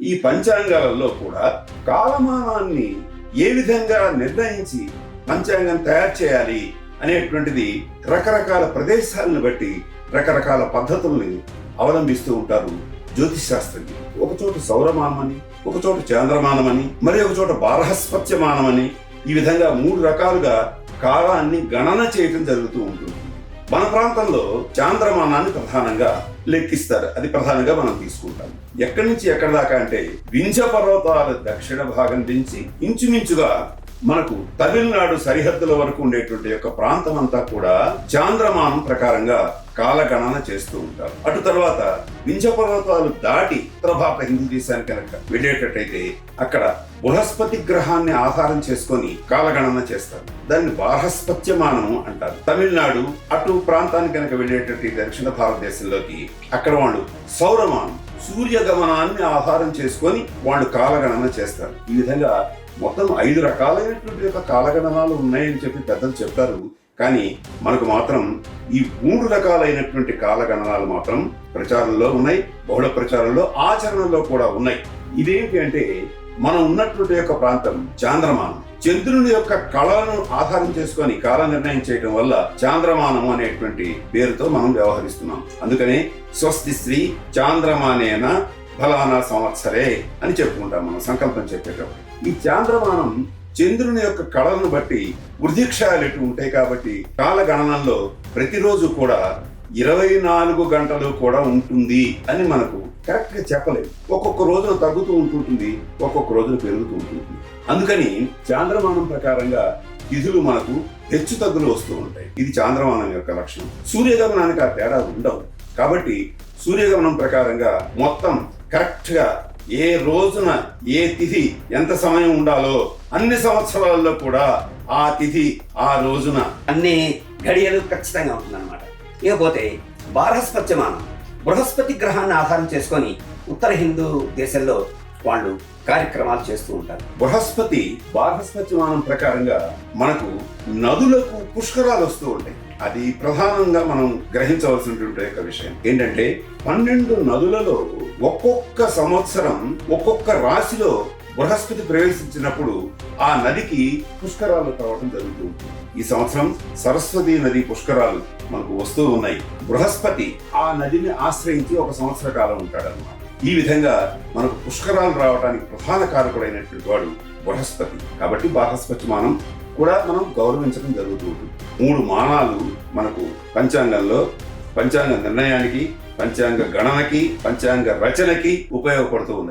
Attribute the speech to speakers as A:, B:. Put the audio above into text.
A: ఈ పంచాంగాలలో కూడా కాలమానాన్ని ఏ విధంగా నిర్ణయించి పంచాంగం తయారు చేయాలి అనేటువంటిది రకరకాల ప్రదేశాలను బట్టి రకరకాల పద్ధతుల్ని అవలంబిస్తూ ఉంటారు జ్యోతిష్ శాస్త్రజ్ఞులు ఒక చోట సౌరమానమని ఒక చోట చంద్రమానమని మరి ఒక చోట బారహస్పత్యమానమని ఈ విధంగా మూడు రకాలుగా కాలాన్ని గణన చేయటం జరుగుతూ ఉంటుంది. మన ప్రాంతంలో చాంద్రమానాన్ని ప్రధానంగా లెక్కిస్తారు. అది ప్రధానంగా మనం తీసుకుంటాం. ఎక్కడి నుంచి ఎక్కడి దాకా అంటే వింధ్య పర్వతాల దక్షిణ భాగం నుంచి ఇంచుమించుగా మనకు తమిళనాడు సరిహద్దుల వరకు ఉండేటువంటి యొక్క ప్రాంతం అంతా కూడా చాంద్రమానం ప్రకారంగా కాలగణన చేస్తూ ఉంటారు. అటు తర్వాత వింజ పర్వతాలు దాటి ఉత్తర భారత హిందూ దేశానికి కనుక వెళ్ళేటట్టయితే అక్కడ బృహస్పతి గ్రహాన్ని ఆధారం చేసుకొని కాలగణన చేస్తారు. దాన్ని బారహస్పత్యమానము అంటారు. తమిళనాడు అటు ప్రాంతానికి కనుక వెళ్ళేటట్టు దక్షిణ భారతదేశంలోకి అక్కడ వాళ్ళు సౌరమానం సూర్య గమనాన్ని ఆధారం చేసుకొని వాళ్ళు కాలగణన చేస్తారు. ఈ విధంగా మొత్తం ఐదు రకాలైనటువంటి యొక్క కాలగణనాలు ఉన్నాయని చెప్పి పెద్దలు చెప్తారు. కానీ మనకు మాత్రం ఈ మూడు రకాలైనటువంటి కాలగణనాలు మాత్రం ప్రచారంలో ఉన్నాయి బహుళ ప్రచారంలో ఆచరణలో కూడా ఉన్నాయి. ఇదేంటి అంటే మనం ఉన్నటువంటి యొక్క ప్రాంతం చాంద్రమానం. చంద్రుని యొక్క కళను ఆధారం చేసుకొని కాల నిర్ణయం చేయడం వల్ల చాంద్రమానం అనేటువంటి పేరుతో మనం వ్యవహరిస్తున్నాం. అందుకనే స్వస్తి శ్రీ చాంద్రమానేన ఫలానా సంవత్సరే అని చెప్పుకుంటాం మనం సంకల్పం చెప్పేటప్పుడు. ఈ చాంద్రమానం చంద్రుని యొక్క కళలను బట్టి వృద్ధిక్షయాలు ఎటు ఉంటాయి కాబట్టి కాలగణనంలో ప్రతిరోజు కూడా ఇరవై నాలుగు గంటలు కూడా ఉంటుంది అని మనకు కరెక్ట్గా చెప్పలేము చెప్పలేదు ఒక్కొక్క రోజున తగ్గుతూ ఉంటుంటుంది ఒక్కొక్క రోజున పెరుగుతూ ఉంటుంది అందుకని చాంద్రమానం ప్రకారంగా తిథులు మనకు హెచ్చు తగ్గులు వస్తూ ఉంటాయి. ఇది చాంద్రమానం యొక్క లక్షణం. సూర్యగమనానికి ఆ తేడా ఉండవు. కాబట్టి సూర్యగమనం ప్రకారంగా మొత్తం కరెక్ట్గా ఏ రోజున ఏ తిథి ఎంత సమయం ఉండాలో అన్ని సంవత్సరాల్లో కూడా ఆ తిథి ఆ రోజున
B: అన్ని గడియలు ఖచ్చితంగా ఉంటుందన్నమాట. ఇకపోతే బారహస్పత్యమానం బృహస్పతి గ్రహాన్ని ఆధారం చేసుకొని ఉత్తర హిందూ దేశంలో వాళ్ళు కార్యక్రమాలు చేస్తూ ఉంటారు.
A: బృహస్పతి బారహస్పత్యమానం ప్రకారంగా మనకు నదులకు పుష్కరాలు వస్తూ ఉంటాయి. అది ప్రధానంగా మనం గ్రహించవలసినటువంటి యొక్క విషయం. ఏంటంటే పన్నెండు నదులలో ఒక్కొక్క సంవత్సరం ఒక్కొక్క రాశిలో బృహస్పతి ప్రవేశించినప్పుడు ఆ నదికి పుష్కరాలు కావడం జరుగుతూ ఉంటుంది. ఈ సంవత్సరం సరస్వతి నది పుష్కరాలు మనకు వస్తూ ఉన్నాయి. బృహస్పతి ఆ నదిని ఆశ్రయించి ఒక సంవత్సర కాలం ఉంటాడన్నమాట. ఈ విధంగా మనకు పుష్కరాలు రావడానికి ప్రధాన కారకుడైనటువంటి వాడు బృహస్పతి. కాబట్టి బృహస్పతి మానం కూడా మనం గౌరవించడం జరుగుతూ ఉంటుంది. మూడు మానాలు మనకు పంచాంగంలో పంచాంగ నిర్ణయానికి పంచాంగ గణనకి పంచాంగ రచనకి ఉపయోగపడుతూ ఉన్నాయి.